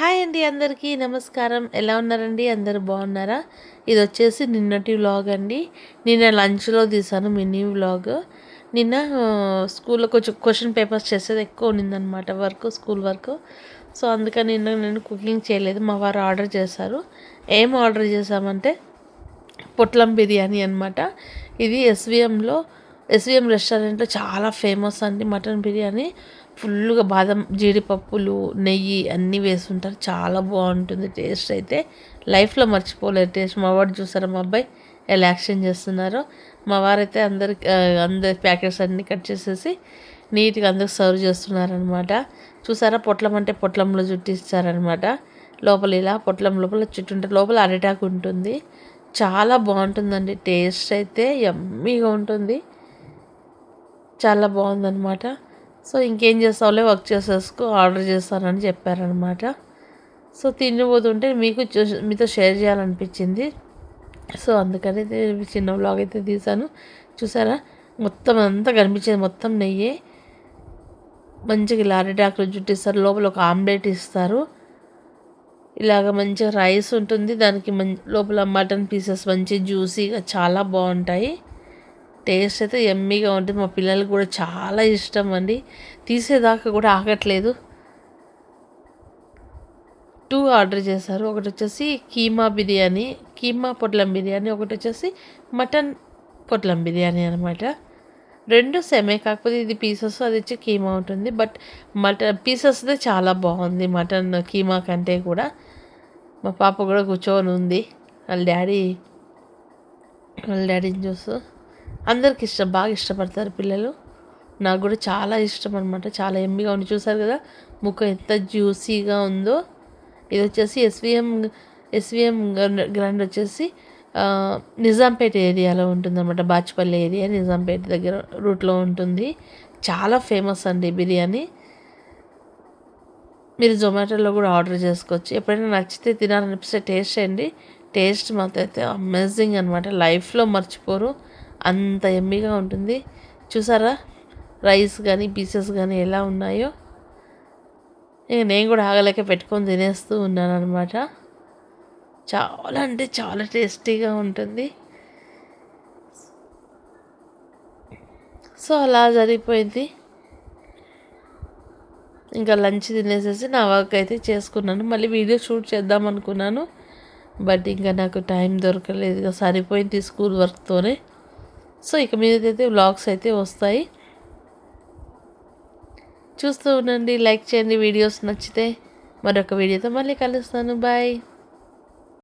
Hi అండి అందరికీ నమస్కారం. ఎలా ఉన్నారండి? అందరు బాగున్నారా? ఇది వచ్చేసి నిన్నటి వ్లాగ్ అండి. నిన్న లంచ్లో తీసాను మినీ వ్లాగ్. నిన్న స్కూల్లో కొంచెం క్వశ్చన్ పేపర్స్ చేసేది ఎక్కువ ఉన్నిందనమాట వర్క్ స్కూల్ వర్క్. సో అందుకని నిన్న నేను కుకింగ్ చేయలేదు. మా వారు ఆర్డర్ చేశారు. ఏం ఆర్డర్ చేశామంటే పొట్లం బిర్యానీ అనమాట ఇది ఎస్విఎంలో ఎస్విఎం రెస్టారెంట్లో చాలా ఫేమస్ అండి మటన్ బిర్యానీ. ఫుల్గా బాదం జీడిపప్పులు నెయ్యి అన్నీ వేసుంటారు. చాలా బాగుంటుంది టేస్ట్ అయితే. లైఫ్లో మర్చిపోలేదు టేస్ట్. మా వాడు చూసారా మా అబ్బాయి? ఎలా యాక్షన్ చేస్తున్నారో. మా వారైతే అందరికి అందరి ప్యాకెట్స్ అన్నీ కట్ చేసేసి నీట్గా అందరికి సర్వ్ చేస్తున్నారనమాట చూసారా? పొట్లం అంటే పొట్లంలో చుట్టిస్తారనమాట లోపల ఇలా పొట్లం లోపల చుట్టుంటే లోపల అరిటాకు ఉంటుంది. చాలా బాగుంటుందండి టేస్ట్ అయితే. ఎమ్మీగా ఉంటుంది. చాలా బాగుందనమాట సో ఇంకేం చేస్తావులే వర్క్ చేసేసుకో ఆర్డర్ చేస్తానని చెప్పారనమాట సో తినిపోతుంటే మీకు మీతో షేర్ చేయాలనిపించింది. సో అందుకని చిన్న బ్లాగ్ అయితే తీసాను చూసారా? మొత్తం అంతా కనిపించేది మొత్తం నెయ్యి. మంచిగా ఇలా అరిటాకులు జుట్టిస్తారు లోపల ఒక ఆమ్లెట్ ఇస్తారు. ఇలాగ మంచిగా రైస్ ఉంటుంది. దానికి మంచి లోపల మటన్ పీసెస్ మంచి జ్యూసీగా చాలా బాగుంటాయి. టేస్ట్ అయితే ఎమ్మీగా ఉంటుంది. మా పిల్లలకి కూడా చాలా ఇష్టం అండి. తీసేదాకా కూడా ఆగట్లేదు. టూ ఆర్డర్ చేశారు. ఒకటి వచ్చేసి కీమా బిర్యానీ కీమా పొట్లం బిర్యానీ ఒకటి వచ్చేసి మటన్ పొట్లం బిర్యానీ అనమాట రెండు సెమే కాకపోతే ఇది పీసెస్ అది వచ్చి కీమా ఉంటుంది. బట్ మటన్ పీసెస్దే చాలా బాగుంది మటన్ కీమా కంటే కూడా. మా పాప కూడా కూర్చొని ఉంది. వాళ్ళ డాడీ వాళ్ళ డాడీని చూస్తూ. అందరికి ఇష్టం బాగా ఇష్టపడతారు పిల్లలు. నాకు కూడా చాలా ఇష్టం అనమాట చాలా ఎమ్మిగా ఉంది చూసారు కదా ముక్క ఎంత జ్యూసీగా ఉందో. ఇది వచ్చేసి ఎస్విఎం ఎస్విఎం గ్రాండ్ వచ్చేసి నిజాంపేట ఏరియాలో ఉంటుందన్నమాట. బాచ్పల్లి ఏరియా నిజాంపేట దగ్గర రూట్లో ఉంటుంది. చాలా ఫేమస్ అండి బిర్యానీ. మీరు జొమాటోలో కూడా ఆర్డర్ చేసుకోవచ్చు. ఎప్పుడైనా నచ్చితే తినాలనిపిస్తే టేస్ట్ చేయండి. టేస్ట్ మాత్రం అయితే అమేజింగ్ అనమాట లైఫ్లో మర్చిపోరు. అంత ఎమ్మీగా ఉంటుంది. చూసారా? రైస్ కానీ పీసెస్ కానీ ఎలా ఉన్నాయో? ఇక నేను కూడా ఆగలేక పెట్టుకొని తినేస్తూ ఉన్నాను అనమాట చాలా అంటే చాలా టేస్టీగా ఉంటుంది. సో అలా జరిగిపోయింది. ఇంకా లంచ్ తినేసేసి నా వర్క్ అయితే చేసుకున్నాను. మళ్ళీ వీడియో షూట్ చేద్దాం అనుకున్నాను బట్ ఇంకా నాకు టైం దొరకలేదు. సరిపోయింది స్కూల్ వర్క్తోనే. సో ఇక మీదైతే వ్లాగ్స్ అయితే వస్తాయి. చూస్తూ ఉండండి లైక్ చేయండి వీడియోస్ నచ్చితే మరొక వీడియోతో మళ్ళీ కలుస్తాను. బాయ్.